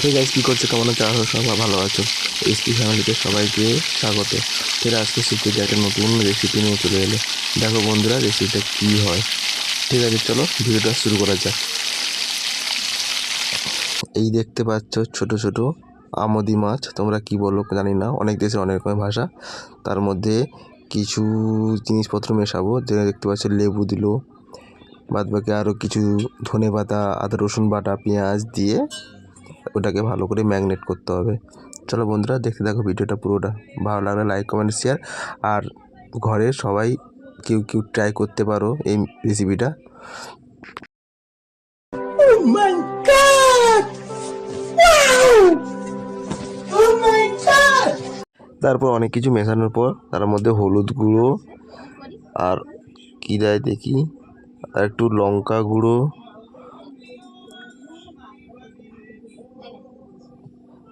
ঠিক আছে কী করছ? কেমন আছো? আরও সবাই ভালো আছো। এসপি ফ্যামিলিতে সবাইকে স্বাগত। ফের আজকে শিখতে একটা নতুন রেসিপি নিয়ে চলে এলো। দেখো বন্ধুরা রেসিপিটা কী হয়? ঠিক আছে, চলো ভিডিওটা শুরু করা যাক। এই দেখতে পাচ্ছ ছোট ছোট আমদি মাছ। তোমরা কি বলো জানি না। অনেক দেশের অনেক রকমের ভাষা। তার মধ্যে কিছু জিনিসপত্র মেশাবো। যেটা দেখতে পাচ্ছ লেবু দিল। বাদ বাকি আরও কিছু ধনে পাতা আদা, রসুন বাটা, পেঁয়াজ দিয়ে ওটাকে ভালো করে ম্যাগনেট করতে হবে চলো বন্ধুরা দেখতে দেখো ভিডিওটা পুরোটা ভালো লাগলে লাইক কমেন্ট শেয়ার আর ঘরে সবাই কেউ কেউ ট্রাই করতে পারো এই রেসিপিটা Oh! Oh! তারপর অনেক কিছু মেশানোর পর তার মধ্যে হলুদ গুঁড়ো আর কী দেয় দেখি আর একটু লঙ্কা গুঁড়ো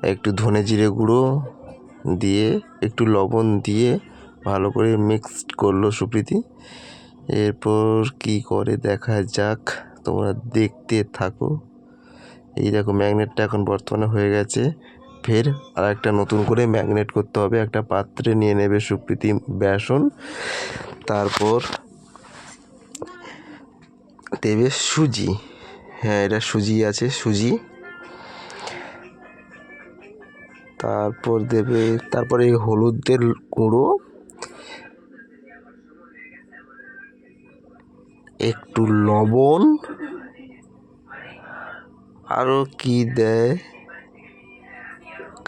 একটু ধনে জিরে গুঁড়ো দিয়ে, একটু লবণ দিয়ে ভালো করে মিক্সড করল সুপ্রীতি। এরপর কি করে দেখা যাক, তোমরা দেখতে থাকো। এই দেখো, ম্যাগনেটটা এখন বর্তমানে হয়ে গেছে। ফের আর একটা নতুন করে ম্যাগনেট করতে হবে। একটা পাত্রে নিয়ে নেবে সুপ্রীতি বেসন। তারপর দেবে সুজি। হ্যাঁ এটা সুজি আছে, সুজি। তারপর দেবে, তারপরে হলুদের গুঁড়ো, একটু লবণ আরও কি দেয়,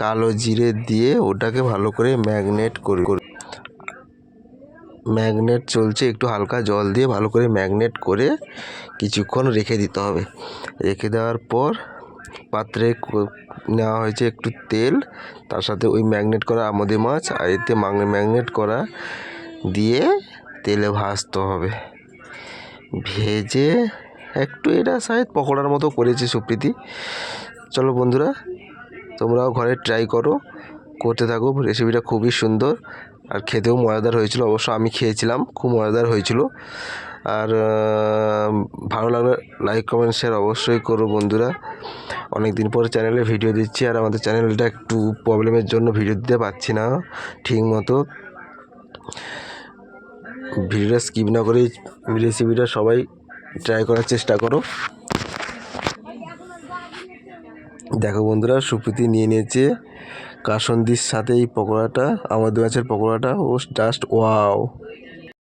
কালো জিরে দিয়ে ওটাকে ভালো করে ম্যাগনেট করে, ম্যাগনেট চলছে, একটু হালকা জল দিয়ে ভালো করে ম্যাগনেট করে কিছুক্ষণ রেখে দিতে হবে। রেখে দেওয়ার পর পাত্রে নেওয়া হয়েছে একটু তেল, তার সাথে ওই ম্যাগনেট করা আমোদে মাছ, আর এতে ম্যাগনেট করা দিয়ে তেলে ভাজতে হবে। ভেজে একটু এটা শায়দ পকোড়ার মতো করেছি সুপ্রীতি। চলো বন্ধুরা, তোমরাও ঘরে ট্রাই করো, করতে থাকো রেসিপিটা খুবই সুন্দর, আর খেতেও মজাদার হয়েছিল। অবশ্য আমি খেয়েছিলাম, খুব মজাদার হয়েছিল। আর ভালো লাগলে লাইক কমেন্ট শেয়ার অবশ্যই করো বন্ধুরা। অনেক দিন পর চ্যানেলে ভিডিও দিচ্ছি আর আমাদের চ্যানেলটা একটু প্রবলেমের জন্য ভিডিও দিতে পারছি না ঠিক মতো। ভিডিওটা স্কিপ না করে রেসিপিটা সবাই ট্রাই করার চেষ্টা করো। দেখো বন্ধুরা, সুপ্রীতি নিয়ে নিয়েছে কাসন্দির সাথে এই পকোড়াটা, আমাদের মাছের পকোড়াটা, ও জাস্ট ওয়াও